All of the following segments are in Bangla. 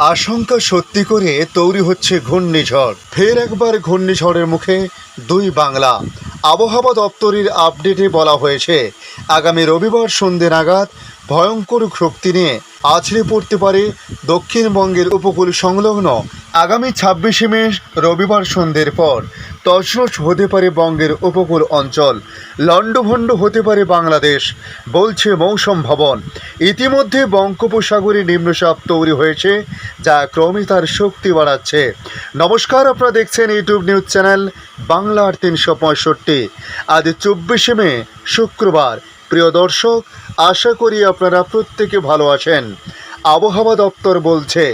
আশঙ্কা সত্যি করে তৈরি হচ্ছে ঘূর্ণিঝড়। ফের একবার ঘূর্ণিঝড়ের মুখে দুই বাংলা। আবহাওয়া দপ্তরের আপডেটে বলা হয়েছে, আগামী রবিবার সন্ধ্যে নাগাদ ভয়ঙ্কর শক্তি নিয়ে আছড়ে পড়তে পারে দক্ষিণবঙ্গের উপকূল সংলগ্ন আগামী ছাব্বিশে মে, রবিবার সন্ধ্যের পর তছনছ হতে পারে বঙ্গের উপকূল অঞ্চল। লণ্ডভণ্ড হতে পারে বাংলাদেশ, বলছে মৌসম ভবন। ইতিমধ্যে বঙ্গোপসাগরে নিম্নচাপ তৈরি হয়েছে, যা ক্রমে তার শক্তি বাড়াচ্ছে। নমস্কার, আপনারা দেখছেন ইউটিউব নিউজ চ্যানেল বাংলার তিনশো পঁয়ষট্টি। আজ চব্বিশে মে, শুক্রবার প্রিয় দর্শক, আশা করি আপনারা প্রত্যেকে ভালো আছেন। আবহাওয়া দপ্তর বলছে,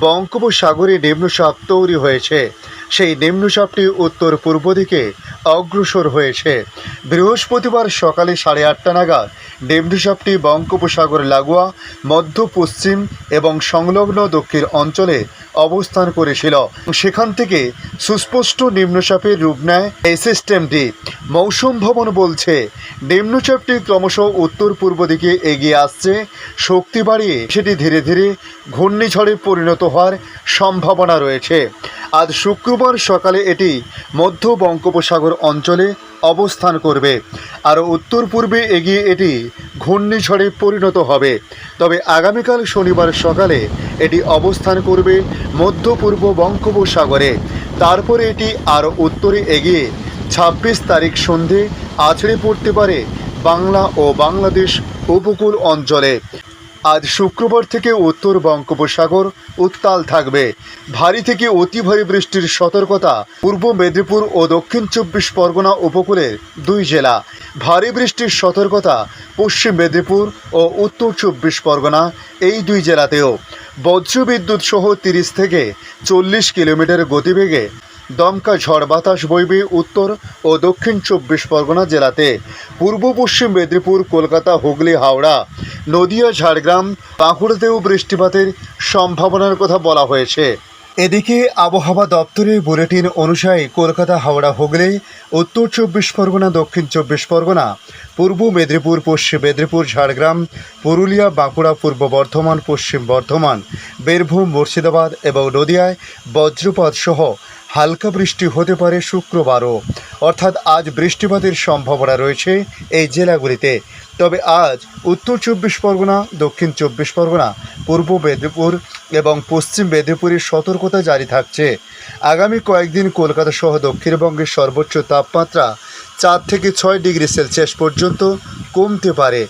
বঙ্গোপসাগরে নিম্নচাপ তৈরি হয়েছে। সেই নিম্নচাপটি উত্তর পূর্ব দিকে অগ্রসর হয়েছে। বৃহস্পতিবার সকালে সাড়ে আটটা নাগাদ নিম্নচাপটি বঙ্গোপসাগর লাগোয়া, মধ্য, পশ্চিম এবং সংলগ্ন দক্ষিণ অঞ্চলে অবস্থান করেছিল। সেখান থেকে সুস্পষ্ট নিম্নচাপের রূপ নেয় এই সিস্টেমটি মৌসুম ভবন বলছে, নিম্নচাপটি ক্রমশ উত্তর পূর্ব দিকে এগিয়ে আসছে। শক্তি বাড়িয়ে সেটি ধীরে ধীরে ঘূর্ণিঝড়ে পরিণত হওয়ার সম্ভাবনা রয়েছে। আজ শুক্রবার সকালে এটি মধ্য বঙ্গোপসাগর অঞ্চলে অবস্থান করবে। আর উত্তর পূর্বে এগিয়ে এটি ঘূর্ণিঝড়ে পরিণত হবে। তবে আগামীকাল শনিবার সকালে এটি অবস্থান করবে মধ্য পূর্ব বঙ্গোপসাগরে। তারপরে এটি আরও উত্তরে এগিয়ে ছাব্বিশ তারিখ সন্ধে আছড়ে পড়তে পারে বাংলা ও বাংলাদেশ উপকূল অঞ্চলে। আজ শুক্রবার থেকে উত্তর বঙ্গোপসাগর উত্তাল থাকবে। ভারী থেকে অতি ভারী বৃষ্টির সতর্কতা পূর্ব মেদিনীপুর ও দক্ষিণ চব্বিশ পরগনা উপকূলের দুই জেলা। ভারী বৃষ্টির সতর্কতা পশ্চিম মেদিনীপুর ও উত্তর চব্বিশ পরগনা এই দুই জেলাতেও। বজ্রবিদ্যুৎ সহ তিরিশ থেকে চল্লিশ কিলোমিটার গতিবেগে দমকা ঝড় বাতাস বইবে উত্তর ও দক্ষিণ চব্বিশ পরগনা জেলাতে। পূর্ব পশ্চিম মেদিনীপুর, কলকাতা, হুগলি, হাওড়া, নদিয়া, ঝাড়গ্রাম, বাঁকুড়াতেও বৃষ্টিপাতের সম্ভাবনার কথা বলা হয়েছে। এদিকে আবহাওয়া দপ্তরের বুলেটিন অনুযায়ী কলকাতা, হাওড়া, হুগলি, উত্তর চব্বিশ পরগনা, দক্ষিণ চব্বিশ পরগনা, পূর্ব মেদিনীপুর, পশ্চিম মেদিনীপুর, ঝাড়গ্রাম, পুরুলিয়া, বাঁকুড়া, পূর্ব বর্ধমান, পশ্চিম বর্ধমান, বীরভূম, মুর্শিদাবাদ এবং নদিয়ায় বজ্রপাত সহ হালকা বৃষ্টি হতে পারে শুক্রবারও। অর্থাৎ আজ বৃষ্টিপাতের সম্ভাবনা রয়েছে এই জেলাগুলিতে। তবে আজ উত্তর চব্বিশ পরগনা, দক্ষিণ চব্বিশ পরগনা, পূর্ব মেদিনীপুর এবং পশ্চিম মেদিনীপুরের সতর্কতা জারি থাকছে। আগামী কয়েকদিন কলকাতা সহ দক্ষিণবঙ্গের সর্বোচ্চ তাপমাত্রা চার থেকে ছয় ডিগ্রি সেলসিয়াস পর্যন্ত কমতে পারে।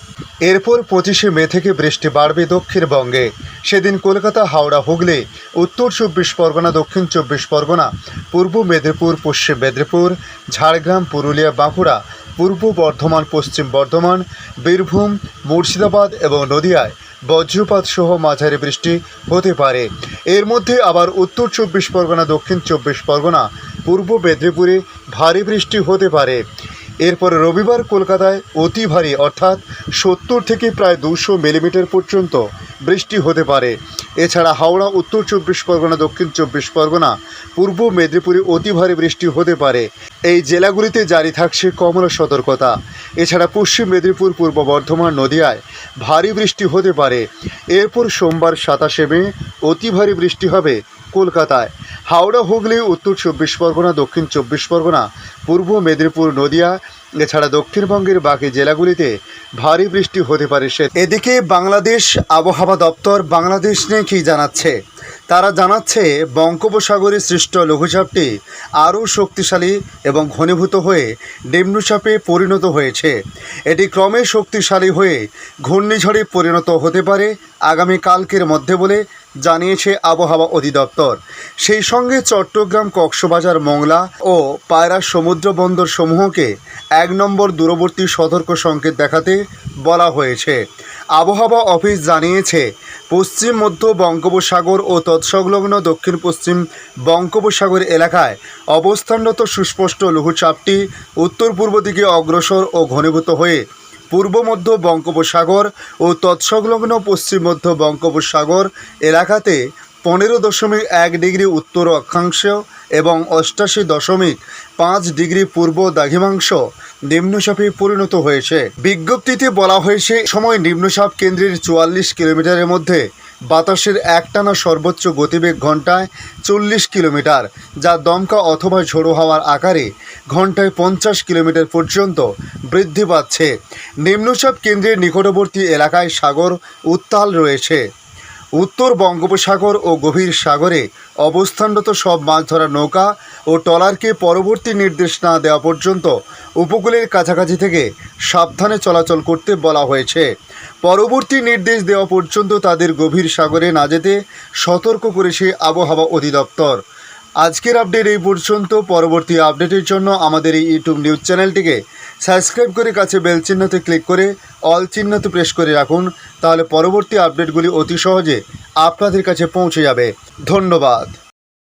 এরপর পঁচিশে মে থেকে বৃষ্টি বাড়বে দক্ষিণবঙ্গে সেদিন কলকাতা, হাওড়া, হুগলি, উত্তর চব্বিশ পরগনা, দক্ষিণ চব্বিশ পরগনা, পূর্ব মেদিনীপুর, পশ্চিম মেদিনীপুর, ঝাড়গ্রাম, পুরুলিয়া, বাঁকুড়া, পূর্ব বর্ধমান, পশ্চিম বর্ধমান, বীরভূম, মুর্শিদাবাদ এবং নদিয়ায় বজ্রপাত সহ মাঝারি বৃষ্টি হতে পারে। এর মধ্যে আবার উত্তর চব্বিশ পরগনা, দক্ষিণ চব্বিশ পরগনা পূর্ব মেদিনীপুরে ভারী বৃষ্টি হতে পারে। এরপর রবিবার কলকাতায় অতি ভারী, অর্থাৎ সত্তর থেকে প্রায় দুশো মিলিমিটার পর্যন্ত বৃষ্টি হতে পারে। এছাড়া হাওড়া, উত্তর চব্বিশ পরগনা, দক্ষিণ চব্বিশ পরগনা, পূর্ব মেদিনীপুরে অতি ভারী বৃষ্টি হতে পারে। এই জেলাগুলিতে জারি থাকছে কমলা সতর্কতা। এছাড়া পশ্চিম মেদিনীপুর, পূর্ব বর্ধমান নদিয়ায় ভারী বৃষ্টি হতে পারে। এরপর সোমবার সাতাশে মে অতি ভারী বৃষ্টি হবে কলকাতায়। হাওড়া, হুগলি, উত্তর চব্বিশ পরগনা, দক্ষিণ চব্বিশ পরগনা, পূর্ব মেদিনীপুর, নদিয়া, এছাড়া দক্ষিণবঙ্গের বাকি জেলাগুলিতে ভারী বৃষ্টি হতে পারে সে এদিকে বাংলাদেশ আবহাওয়া দপ্তর বাংলাদেশ নিয়ে কী জানাচ্ছে? তারা জানাচ্ছে বঙ্গোপসাগরে সৃষ্ট লঘুচাপটি আরও শক্তিশালী এবং ঘনীভূত হয়ে নিম্নচাপে পরিণত হয়েছে। এটি ক্রমে শক্তিশালী হয়ে ঘূর্ণিঝড়ে পরিণত হতে পারে আগামী কালকের মধ্যে বলে জানিয়েছে আবহাওয়া অধিদপ্তর। সেই সঙ্গে চট্টগ্রাম কক্সবাজার, মংলা ও পায়রা সমুদ্র বন্দর সমূহকে এক নম্বর দূরবর্তী সতর্ক সংকেত দেখাতে বলা হয়েছে। আবহাওয়া অফিস জানিয়েছে, পশ্চিম, মধ্য বঙ্গোপসাগর ও তৎসংলগ্ন দক্ষিণ পশ্চিম বঙ্গোপসাগর এলাকায় অবস্থানরত সুস্পষ্ট লঘুচাপটি উত্তর পূর্ব দিকে অগ্রসর ও ঘনীভূত হয়ে পূর্ব মধ্য বঙ্গোপসাগর ও তৎসংলগ্ন পশ্চিম মধ্য বঙ্গোপসাগর এলাকাতে পনেরো দশমিক এক ডিগ্রি উত্তর অক্ষাংশ এবং অষ্টাশি দশমিক পাঁচ ডিগ্রি পূর্ব দাঘিমাংশ নিম্নচাপে পরিণত হয়েছে। বিজ্ঞপ্তিতে বলা হয়েছে, সময় নিম্নচাপ কেন্দ্রের চুয়াল্লিশ কিলোমিটারের মধ্যে বাতাসের একটানা সর্বোচ্চ গতিবেগ ঘন্টায় চল্লিশ কিলোমিটার, যা দমকা অথবা ঝোড়ো হওয়ার আকারে ঘন্টায় পঞ্চাশ কিলোমিটার পর্যন্ত বৃদ্ধি পাচ্ছে। নিম্নচাপ কেন্দ্রের নিকটবর্তী এলাকায় সাগর উত্তাল রয়েছে। উত্তর বঙ্গোপসাগর ও গভীর সাগরে অবস্থানরত সব মাছ ধরা নৌকা ও ট্রলারকে পরবর্তী নির্দেশ না দেওয়া পর্যন্ত উপকূলের কাছাকাছি থেকে সাবধানে চলাচল করতে বলা হয়েছে। পরবর্তী নির্দেশ দেওয়া পর্যন্ত তাদের গভীর সাগরে না যেতে সতর্ক করেছে আবহাওয়া অধিদপ্তর। আজকের আপডেট এই পর্যন্ত। পরবর্তী আপডেটের জন্য আমাদের এই ইউটিউব নিউজ চ্যানেলটিকে সাবস্ক্রাইব করে কাছে বেল চিহ্নতে ক্লিক করে অল চিহ্নতে প্রেস করে রাখুন। তাহলে পরবর্তী আপডেটগুলি অতি সহজে আপনাদের কাছে পৌঁছে যাবে। ধন্যবাদ।